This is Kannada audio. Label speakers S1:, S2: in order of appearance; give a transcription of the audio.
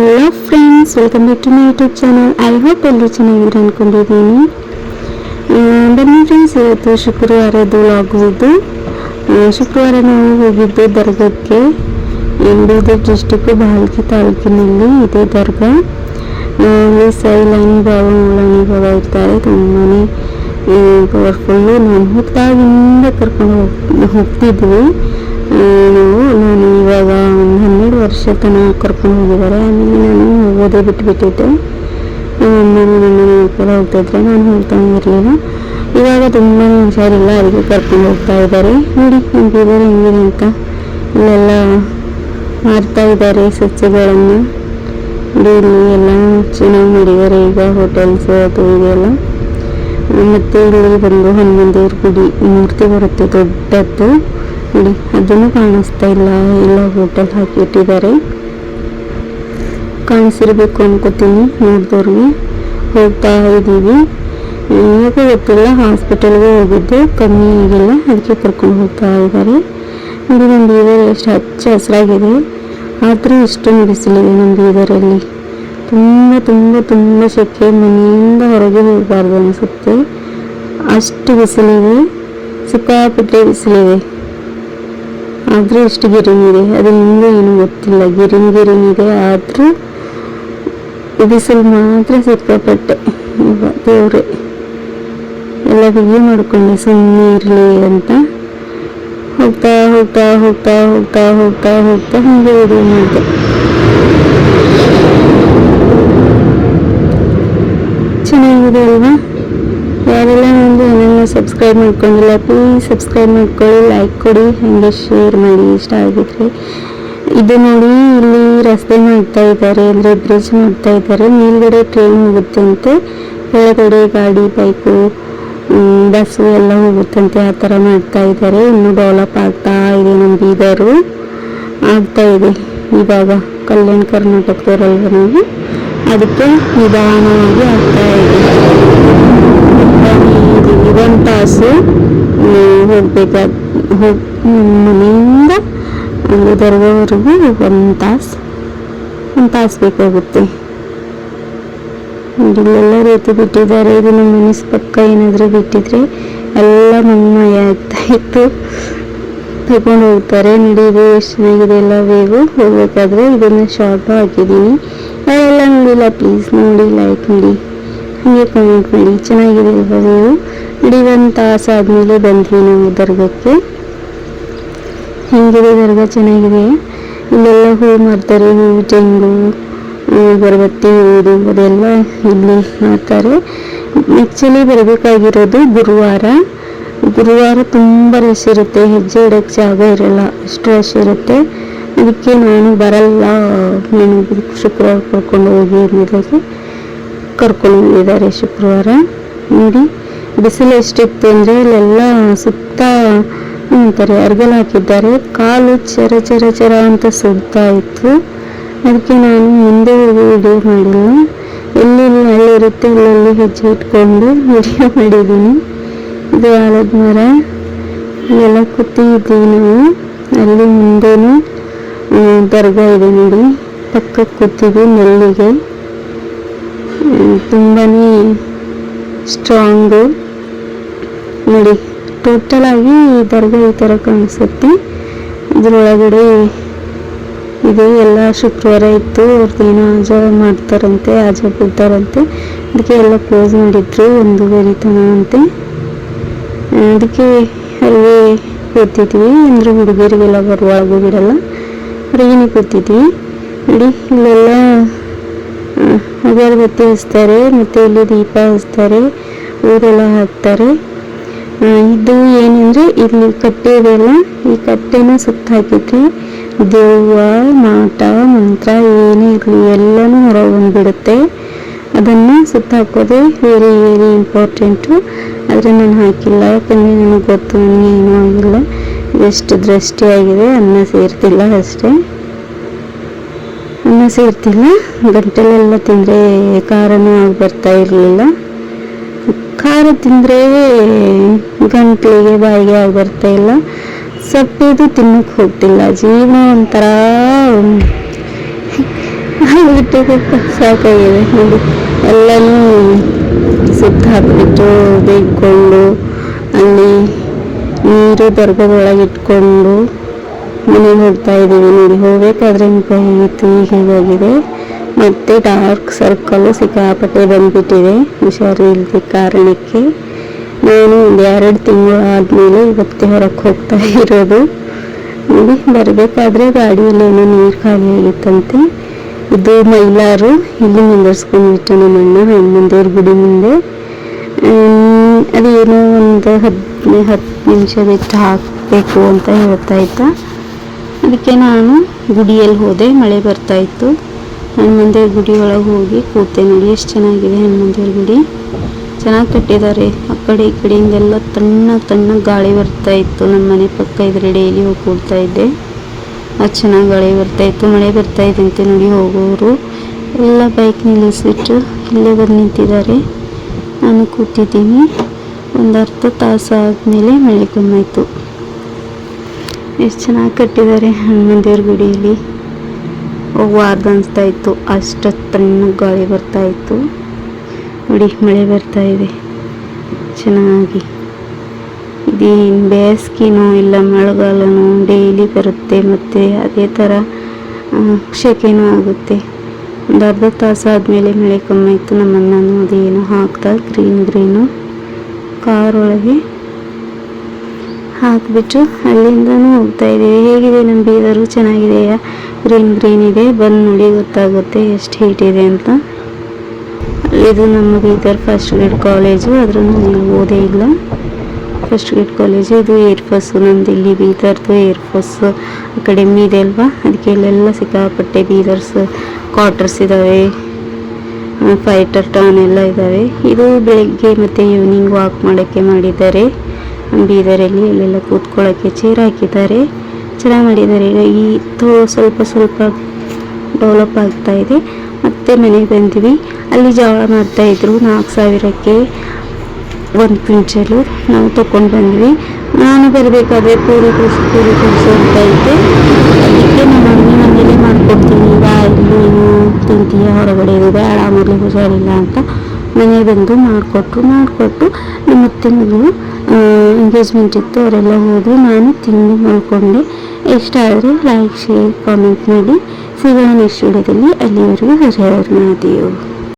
S1: Hello friends welcome back to my YouTube channel I hope ಎಲ್ಲರೂ ಚೆನ್ನಾಗಿರ ಅಂದ್ಕೊಂಡಿದ್ದೀನಿ ಬನ್ನಿ ಫ್ರೆಂಡ್ಸ್ ಇವತ್ತು ಶುಕ್ರವಾರದ್ದು ಆಗುವುದು ಶುಕ್ರವಾರ ನಾವು ಹೋಗಿದ್ದು ದರ್ಗಕ್ಕೆ. ಬೀದರ್ ಡಿಸ್ಟಿಕ್ಕು ಬಾಲ್ಕಿ ತಾಲೂಕಿನಲ್ಲಿ ಇದೆ ದರ್ಗಾ. ಅಲ್ಲಿ ಸೈಲಾನಿ ಬಾಬಾ ಮೂಲಾನಿ ಬಾಬಾ ಇರ್ತಾರೆ. ತುಂಬಾ ಪವರ್ಫುಲ್ಲು ನಾನು ಹೋಗ್ದಾಗಿಂದ ಕರ್ಕೊಂಡು ಹೋಗ್, ಹೋಗ್ತಿದ್ವಿ. ನಾನು ಇವಾಗ ಒಂದು ಹನ್ನೆರಡು ವರ್ಷ ತನಕ ಕರ್ಕೊಂಡು ಹೋಗಿದ್ದಾರೆ. ಆಮೇಲೆ ನಾನು ಓದೇ ನಮ್ಮ ಅಮ್ಮನ ನನ್ನ ಕೂಡ ಹೋಗ್ತಾಯಿದ್ರೆ ನಾನು ಹೋಗ್ತಾ ಇರಲಿಲ್ಲ. ಇವಾಗ ತುಂಬಾ ಹುಷಾರಿಲ್ಲ, ಅದಕ್ಕೆ ಕರ್ಕೊಂಡು ಹೋಗ್ತಾ ಇದ್ದಾರೆ. ನೋಡಿ ನಮ್ಗಿದ್ದಾರೆ ಹೆಂಗಿದೆ ಅಂತ. ಇಲ್ಲೆಲ್ಲ ಮಾರ್ತಾ ಇದ್ದಾರೆ ಸಸ್ಯಗಳನ್ನು. ನೋಡಿ, ಇಲ್ಲಿ ಎಲ್ಲ ಚೆನ್ನಾಗಿ ಮಾಡಿದ್ದಾರೆ ಈಗ ಹೋಟೆಲ್ಸ್ ಅದು ಇದೆಲ್ಲ ಮತ್ತು ಇಲ್ಲಿ ಬಂದು ಹನುಮಾನ್ ದೇವ್ರ ಗುಡಿ ಮೂರ್ತಿ ಬರುತ್ತೆ ದೊಡ್ಡದ್ದು. ನೋಡಿ, ಅದನ್ನು ಕಾಣಿಸ್ತಾ ಇಲ್ಲ. ಎಲ್ಲ ಹೋಟೆಲ್ ಹಾಕಿಟ್ಟಿದ್ದಾರೆ. ಕಾಣಿಸಿರ್ಬೇಕು ಅನ್ಕೋತೀನಿ ನೋಡಿದವ್ರಿಗೆ. ಹೋಗ್ತಾ ಇದ್ದೀವಿ. ಯಾಕೆ ಗೊತ್ತಿಲ್ಲ ಹಾಸ್ಪಿಟಲ್ಗೆ ಹೋಗಿದ್ದು ಕಮ್ಮಿ ಆಗಿಲ್ಲ. ಅದಕ್ಕೆ ಕರ್ಕೊಂಡು ಹೋಗ್ತಾ ಇದ್ದಾರೆ. ನೋಡಿ, ನಮ್ಮ ಬೀದರ್ ಎಷ್ಟು ಹಚ್ಚ ಹಸಿರಾಗಿದೆ. ಆದರೂ ಇಷ್ಟು ಬಿಸಿಲಿದೆ ನಮ್ಮ ಬೀದರಲ್ಲಿ ತುಂಬ ತುಂಬ ತುಂಬ ಸೆಕೆ ಮನೆಯಿಂದ ಹೊರಗೆ ಹೋಗಬಾರ್ದು ಅನಿಸುತ್ತೆ. ಅಷ್ಟು ಬಿಸಿಲಿದೆ. ಸಿಕ್ಕಾಪಟ್ಟೆ ಬಿಸಿಲಿದೆ. ಆದರೂ ಎಷ್ಟು ಗಿರಿನ್ ಇದೆ? ಅದು ನಿಮಗೆ ಏನು ಗೊತ್ತಿಲ್ಲ. ಗಿರಿನ್ ಇದೆ, ಆದರೂ ಬಿಸಿಲು ಮಾತ್ರ ಸಿಕ್ಕಾಪಟ್ಟೆ. ಈಗ ದೇವ್ರೆ, ಎಲ್ಲ ಬಿಗಿ ಮಾಡ್ಕೊಂಡೆ ಸುಮ್ಮನೆ ಇರಲಿ ಅಂತ. ಹೋಗ್ತಾ ಹೋಗ್ತಾ ಹೋಗ್ತಾ ಹೋಗ್ತಾ ಹೋಗ್ತಾ ಹೋಗ್ತಾ ಹಾಗೆ ವಿಡಿಯೋ ಮಾಡಿದೆ. ಚೆನ್ನಾಗಿದೆ ಅಲ್ವಾ? ಸಬ್ಸ್ಕ್ರೈಬ್ ಮಾಡ್ಕೊಂಡಿಲ್ಲ ಪ್ಲೀಸ್ ಸಬ್ಸ್ಕ್ರೈಬ್ ಮಾಡ್ಕೊಳ್ಳಿ ಲೈಕ್ ಕೊಡಿ, ಹಾಗೆ ಶೇರ್ ಮಾಡಿ, ಇಷ್ಟ ಆಗಿದ್ರೆ. ಇದು ನೋಡಿ ಇಲ್ಲಿ ರಸ್ತೆ ಮಾಡ್ತಾ ಇದ್ದಾರೆ, ಅಂದರೆ ಬ್ರಿಡ್ಜ್ ಮಾಡ್ತಾ ಇದ್ದಾರೆ. ಮೇಲ್ಗಡೆ ಟ್ರೈನ್ ಹೋಗುತ್ತೆ ಅಂತೆ, ಕೆಳಗಡೆ ಗಾಡಿ ಬೈಕು ಬಸ್ಸು ಎಲ್ಲ ಹೋಗುತ್ತಂತೆ ಆ ಥರ ಮಾಡ್ತಾ ಇದ್ದಾರೆ. ಇನ್ನೂ ಡೆವಲಪ್ ಆಗ್ತಾ ಇದೆ ನಮ್ಮ ಬೀದರು. ಆಗ್ತಾ ಇದೆ ಇವಾಗ ಕಲ್ಯಾಣ ಕರ್ನಾಟಕದವರಲ್ವ ನಾವು. ಅದಕ್ಕೆ ನಿಧಾನವಾಗಿ ಆಗ್ತಾ ಇದೆ ಇದೀವಿ ಒಂದು ತಾಸು ಹೋಗ್ಬೇಕಾದ ಹೋಗ್ ಮನೆಯಿಂದ ಅಲ್ಲಿ ದರ್ಗಾವರೆಗೂ ಒಂದು ತಾಸು ಒಂದು ತಾಸು ಬೇಕಾಗುತ್ತೆ. ಇಲ್ಲೆಲ್ಲ ರೀತಿ ಬಿಟ್ಟಿದ್ದಾರೆ. ಇದು ನಮ್ಮ ಮನಸ್ಸು ಪಕ್ಕ ಏನಾದರೂ ಬಿಟ್ಟಿದ್ರೆ ಎಲ್ಲ ಮನ್ಮಯ ಆಗ್ತಾ ಇತ್ತು. ತಗೊಂಡು ಹೋಗ್ತಾರೆ. ನಡೀದು ಎಷ್ಟು ಚೆನ್ನಾಗಿದೆ ಎಲ್ಲ ಬೇಗ ಹೋಗ್ಬೇಕಾದ್ರೆ ಇದನ್ನು ಶಾರ್ಟು ಹಾಕಿದ್ದೀನಿ. ಎಲ್ಲ ನೋಡಿಲ್ಲ. ಪ್ಲೀಸ್ ನೋಡಿ ಲೈಕ್ ಮಾಡಿ. ಹಾಗೆ ಕಮೆಂಟ್ ಮಾಡಿ. ಚೆನ್ನಾಗಿದೆ ಅಲ್ವಾ ವೇವು ನೋಡಿ ಒಂದು ತಾಸು ಆದಮೇಲೆ ಬಂದ್ವಿ ನಾವು ದರ್ಗಕ್ಕೆ? ಹೆಂಗಿದೆ ದರ್ಗ? ಚೆನ್ನಾಗಿದೆ? ಇಲ್ಲೆಲ್ಲ ಹೂವು ಮಾಡ್ತಾರೆ, ಹೂವು, ತೆಂಗು ಬರಬತ್ತಿ ಹೂವು ಅದೆಲ್ಲ ಇಲ್ಲಿ ಮಾಡ್ತಾರೆ. ಆ್ಯಕ್ಚುಲಿ ಬರಬೇಕಾಗಿರೋದು ಗುರುವಾರ. ಗುರುವಾರ ತುಂಬ ರಶ್ ಇರುತ್ತೆ, ಹೆಜ್ಜೆ ಇಡೋಕ್ಕೆ ಜಾಗ ಇರಲ್ಲ, ಅಷ್ಟು ರಶ್ ಇರುತ್ತೆ. ಅದಕ್ಕೆ ನಾನು ಬರಲ್ಲ. ನಾನು ಶುಕ್ರವಾರ ಕರ್ಕೊಂಡು ಹೋಗಿ ಅನ್ನೋದಕ್ಕೆ ಕರ್ಕೊಂಡು ಹೋಗಿದ್ದಾರೆ ಶುಕ್ರವಾರ. ನೋಡಿ. ಬಿಸಿಲು ಎಷ್ಟಿತ್ತು ಅಂದರೆ ಇಲ್ಲೆಲ್ಲ ಸುತ್ತ ಅಂತಾರೆ ಅರ್ಗಲ್ ಹಾಕಿದ್ದಾರೆ. ಕಾಲು ಚರ ಚರ ಚರ ಅಂತ ಸುಡ್ತಾ ಇತ್ತು. ಅದಕ್ಕೆ ನಾನು ಮುಂದೆ ವಿಡಿಯೋ ಮಾಡಿಲ್ಲ. ಎಲ್ಲಿ ಅಲ್ಲಿರುತ್ತೆ ಅಲ್ಲಲ್ಲಿ ಹೆಜ್ಜೆ ಇಟ್ಕೊಂಡು ವಿಡಿಯೋ ಮಾಡಿದ್ದೀನಿ. ಇದು ಮರ. ಎಲ್ಲ ಕೂತಿದ್ದೀವಿ ನಾವು. ಅಲ್ಲಿ ಮುಂದೆನೂ ದರ್ಗಾ ಇದೆ ನೋಡಿ. ಪಕ್ಕಕ್ಕೆ ಕೂತಿದ್ವಿ ನೆಲ್ಲಿಗೆ. ತುಂಬಾ ಸ್ಟ್ರಾಂಗು ನೋಡಿ ಟೋಟಲ್ ಆಗಿ ದರ್ಗಾ ಈ ಥರ ಕಾಣಿಸುತ್ತೆ. ಇದರೊಳಗಡೆ ಇದು, ಎಲ್ಲ ಶುಕ್ರವಾರ ಇತ್ತು ಅವ್ರದ್ದು ಏನೋ ಆಜ ಮಾಡ್ತಾರಂತೆ ಆಜ ಬಿಡ್ತಾರಂತೆ. ಅದಕ್ಕೆ ಎಲ್ಲ ಕ್ಲೋಸ್ ಮಾಡಿದ್ರು, ಒಂದು ತನ ಅಂತೆ. ಅದಕ್ಕೆ ಅಲ್ಲಿ ಕೂತಿದ್ವಿ, ಅಂದರೆ ಹುಡುಗಿರಿಗೆಲ್ಲ ಬರುವಾಗ ಬಿಡಲ್ಲ ಹೊರಗೇನೆ ಕೂತಿದ್ವಿ. ನೋಡಿ, ಇಲ್ಲೆಲ್ಲ ಅಗರಬತ್ತಿ ಹಚ್ತಾರೆ, ಮತ್ತು ಇಲ್ಲಿ ದೀಪ ಹಚ್ತಾರೆ, ಊರೆಲ್ಲ ಹಾಕ್ತಾರೆ. ಇದು ಏನಂದ್ರೆ ಇಲ್ಲಿ ಕಟ್ಟೆ ಇದೆಯಲ್ಲ ಈ ಕಟ್ಟೆನ ಸುತ್ತ ಹಾಕಿದ್ರೆ ದೆವ್ವ, ಮಾಟ, ಮಂತ್ರ ಏನೇ ಇರಲಿ ಎಲ್ಲನೂ ಹೊರ ಬಂದ್ಬಿಡುತ್ತೆ. ಅದನ್ನು ಸುತ್ತ ಹಾಕೋದೇ ವೆರಿ ವೆರಿ ಇಂಪಾರ್ಟೆಂಟು ಆದರೆ ನಾನು ಹಾಕಿಲ್ಲ, ಯಾಕಂದರೆ ನನಗೆ ಗೊತ್ತು ಏನೂ ಆಗಿಲ್ಲ. ಎಷ್ಟು ದೃಷ್ಟಿ ಆಗಿದೆ, ಅನ್ನ ಸೇರ್ತಿಲ್ಲ ಅಷ್ಟೇ. ಅನ್ನ ಸೇರ್ತಿಲ್ಲ, ಗಂಟಲೆಲ್ಲ ತಿಂದರೆ ಖಾರನೂ ಆಗಿ ಬರ್ತಾ ಇರಲಿಲ್ಲ. ಖಾರ ತಿಂದರೆ ಗಂಟ್ಲಿಗೆ ಬಾಯಿಗೆ ಆಗಿ ಬರ್ತಾ ಇಲ್ಲ. ಸಪ್ಪೆದು ತಿನ್ನಕ್ಕೆ ಹೋಗ್ತಿಲ್ಲ. ಜೀವನ ಒಂಥರ ಸಾಕಾಗ್ಬಿಟ್ಟಿದೆ ಸಾಕಾಗಿದೆ. ನೋಡಿ, ಎಲ್ಲನೂ ಸುತ್ತ ಹಾಕ್ಬಿಟ್ಟು ಅಲ್ಲಿ ನೀರು ದರ್ಗದೊಳಗೆ ಇಟ್ಕೊಂಡು ಮನೆಗೆ ಹೋಗ್ತಾ ಇದ್ದೀವಿ. ನೋಡಿ, ಹೋಗ್ಬೇಕಾದ್ರೆ ಮುಖ ಹೀಗಾಗಿದೆ? ಮತ್ತೆ ಡಾರ್ಕ್ ಸರ್ಕಲ್ಲು ಸಿಕ್ಕಾಪಟ್ಟೆ ಬಂದ್ಬಿಟ್ಟಿದೆ. ಹುಷಾರಿಲ್ಲದ ಕಾರಣಕ್ಕೆ ನಾನು ಒಂದು ಎರಡು ತಿಂಗಳು ಆದಮೇಲೆ ಇವತ್ತೇ ಹೊರಕ್ಕೆ ಹೋಗ್ತಾ ಇರೋದು. ನೋಡಿ, ಬರಬೇಕಾದ್ರೆ ಗಾಡಿಯಲ್ಲಿ ಏನೋ ನೀರು ಖಾಲಿ ಆಗಿತ್ತಂತೆ. ಇದು ಮೈಲಾರು, ಇಲ್ಲಿ ನಿಂದರ್ಸ್ಕೊಂಡ್ಬಿಟ್ಟು ನಮ್ಮ ಅಣ್ಣ ಗುಡಿ ಮುಂದೆ. ಅದೇನೋ ಒಂದು ಹದಿನೈದು ಹತ್ತು ನಿಮಿಷ ಬಿಟ್ಟು ಹಾಕಬೇಕು ಅಂತ ಹೇಳ್ತಾ ಇದ್ದ. ಅದಕ್ಕೆ ನಾನು ಗುಡಿಯಲ್ಲಿ ಹೋದೆ, ಮಳೆ ಬರ್ತಾ ಇತ್ತು. ಹನುಮಂದೇವ್ರ ಗುಡಿ ಒಳಗೆ ಹೋಗಿ ಕೂತೆ ನೋಡಿ ಎಷ್ಟು ಚೆನ್ನಾಗಿದೆ ಹನುಮಂದೇವ್ರ ಗುಡಿ. ಚೆನ್ನಾಗಿ ಕಟ್ಟಿದ್ದಾರೆ ಆ ಕಡೆ ಈ ಕಡೆಯಿಂದೆಲ್ಲ ತಣ್ಣ ತಣ್ಣ ಗಾಳಿ ಬರ್ತಾ ಇತ್ತು. ನಮ್ಮ ಮನೆ ಪಕ್ಕ ಇದ್ರೆ ಡೈಲಿ ಹೋಗಿ ಕೂಡ್ತಾ ಇದ್ದೆ. ಅದು ಚೆನ್ನಾಗಿ ಗಾಳಿ ಬರ್ತಾ ಇತ್ತು. ಮಳೆ ಬರ್ತಾ ಇದೆ ಅಂತ ನೋಡಿ ಹೋಗೋರು. ಎಲ್ಲ ಬೈಕ್ ನಿಲ್ಲಿಸ್ಬಿಟ್ಟು ಇಲ್ಲೇ ಬಂದು ನಿಂತಿದ್ದಾರೆ. ನಾನು ಕೂತಿದ್ದೀನಿ. ಒಂದು ಅರ್ಧ ತಾಸು ಆದಮೇಲೆ ಮಳೆ ಕಮ್ಮಾಯಿತು ಎಷ್ಟು ಚೆನ್ನಾಗಿ ಕಟ್ಟಿದ್ದಾರೆ ಹನುಮಂದೇವ್ರ ಗುಡಿಯಲ್ಲಿ. ಹೋಗುವಾರ್ದು ಅನಿಸ್ತಾ ಇತ್ತು ಅಷ್ಟು ತಣ್ಣಗೆ ಗಾಳಿ ಬರ್ತಾ ಇತ್ತು ನೋಡಿ, ಮಳೆ ಬರ್ತಾ ಇದೆ ಚೆನ್ನಾಗಿ. ಇದೇನು ಬೇಸಿಗೆನೋ ಇಲ್ಲ, ಮಳೆಗಾಲನೋ ಡೈಲಿ ಬರುತ್ತೆ ಮತ್ತು ಅದೇ ಥರ ಶೆಕೆನೂ ಆಗುತ್ತೆ. ಒಂದು ಅರ್ಧ ತಾಸು ಆದಮೇಲೆ ಮಳೆ ಕಮ್ಮಿ ಆಯಿತು. ನಮ್ಮ ಅಣ್ಣನೂ ಅದೇನೋ ಹಾಕ್ತಾ ಗ್ರೀನ್ ಗ್ರೀನು ಕಾರ್ ಒಳಗೆ ಹಾಕಿಬಿಟ್ಟು ಅಲ್ಲಿಂದನೂ ಹೋಗ್ತಾ ಇದ್ದೀವಿ. ಹೇಗಿದೆ ನಮ್ಮ ಬೀದರು? ಚೆನ್ನಾಗಿದೆಯಾ? ಗ್ರೀನ್ ಗ್ರೀನ್ ಇದೆ. ಬಂದು ನೋಡಿ, ಗೊತ್ತಾಗುತ್ತೆ ಎಷ್ಟು ಹೀಟ್ ಇದೆ ಅಂತ. ಇದು ನಮ್ಮ ಬೀದರ್ ಫಸ್ಟ್ ಗ್ರೇಡ್ ಕಾಲೇಜು ಅದರಲ್ಲೂ ನಾನು ಓದೇ ಇಲ್ಲ. ಫಸ್ಟ್ ಗ್ರೇಡ್ ಕಾಲೇಜು ಇದು ಏರ್ ಫೋರ್ಸು ನಮ್ದು ಇಲ್ಲಿ ಬೀದರ್ದು ಏರ್ ಫೋರ್ಸ್ ಅಕಾಡೆಮಿ ಇದೆ ಅಲ್ವಾ? ಅದಕ್ಕೆ ಇಲ್ಲೆಲ್ಲ ಸಿಕ್ಕಾಪಟ್ಟೆ ಬೀದರ್ಸ್ ಕ್ವಾರ್ಟರ್ಸ್ ಇದ್ದಾವೆ ಫೈಟರ್ ಟೌನ್ ಎಲ್ಲ ಇದ್ದಾವೆ ಇದು ಬೆಳಗ್ಗೆ ಮತ್ತು ಈವ್ನಿಂಗ್ ವಾಕ್ ಮಾಡೋಕ್ಕೆ ಮಾಡಿದ್ದಾರೆ. ಬೀದರಲ್ಲಿ ಅಲ್ಲೆಲ್ಲ ಕೂತ್ಕೊಳ್ಳೋಕ್ಕೆ ಚೇರ್ ಹಾಕಿದ್ದಾರೆ. ಚೆನ್ನಾಗಿ ಮಾಡಿದ್ದಾರೆ. ಈಗ ಈ ತೋ ಸ್ವಲ್ಪ ಸ್ವಲ್ಪ ಡೆವಲಪ್ ಆಗ್ತಾ ಇದೆ. ಮತ್ತೆ ಮನೆಗೆ ಬಂದ್ವಿ. ಅಲ್ಲಿ ಜವಳ ಮಾಡ್ತಾ ಇದ್ರು. ನಾಲ್ಕು ಸಾವಿರಕ್ಕೆ ಒಂದು ಕ್ವಿಂಟಲು ನಾವು ತೊಗೊಂಡು ಬಂದ್ವಿ. ನಾನು ಬರಬೇಕಾದ್ರೆ ಪೂರಿ ಕೂಸು ಪೂರಿ ಕೂಸು ಅಂತ ಇದ್ದೆ. ಅದಕ್ಕೆ ನಮ್ಮ ಮಮ್ಮಿ ಮನೇಲೆ ಮಾಡ್ಕೊಡ್ತೀನಿ. ಬಾ ಇಲ್ಲಿ ತಿಂತೀಯ, ಹೊರಗಡೆ ಇದು ಬೇಡ ಮೊದಲು ಹುಷಾರಿಲ್ಲ ಅಂತ ಮನೆಗೆ ಬಂದು ಮಾಡಿಕೊಟ್ರು ಮಾಡಿಕೊಟ್ಟು ನಮ್ಮ ಅತ್ತೆ ಮಗಳು ಎಂಗೇಜ್ಮೆಂಟ್ ಇತ್ತು, ಅವರೆಲ್ಲ ಹೋದರು. ನಾನು ತಿಂದು ಮಲ್ಕೊಂಡೆ ಇಷ್ಟ ಆದರೆ ಲೈಕ್ ಶೇರ್ ಕಾಮೆಂಟ್ ಮಾಡಿ. ಸಿಗೋಣ ನೆಕ್ಸ್ಟ್ ವಿಡಿಯೋದಲ್ಲಿ ಅಲ್ಲಿವರೆಗೂ ಹರಿಯವ್ರ ಮಹಾದೇವ್.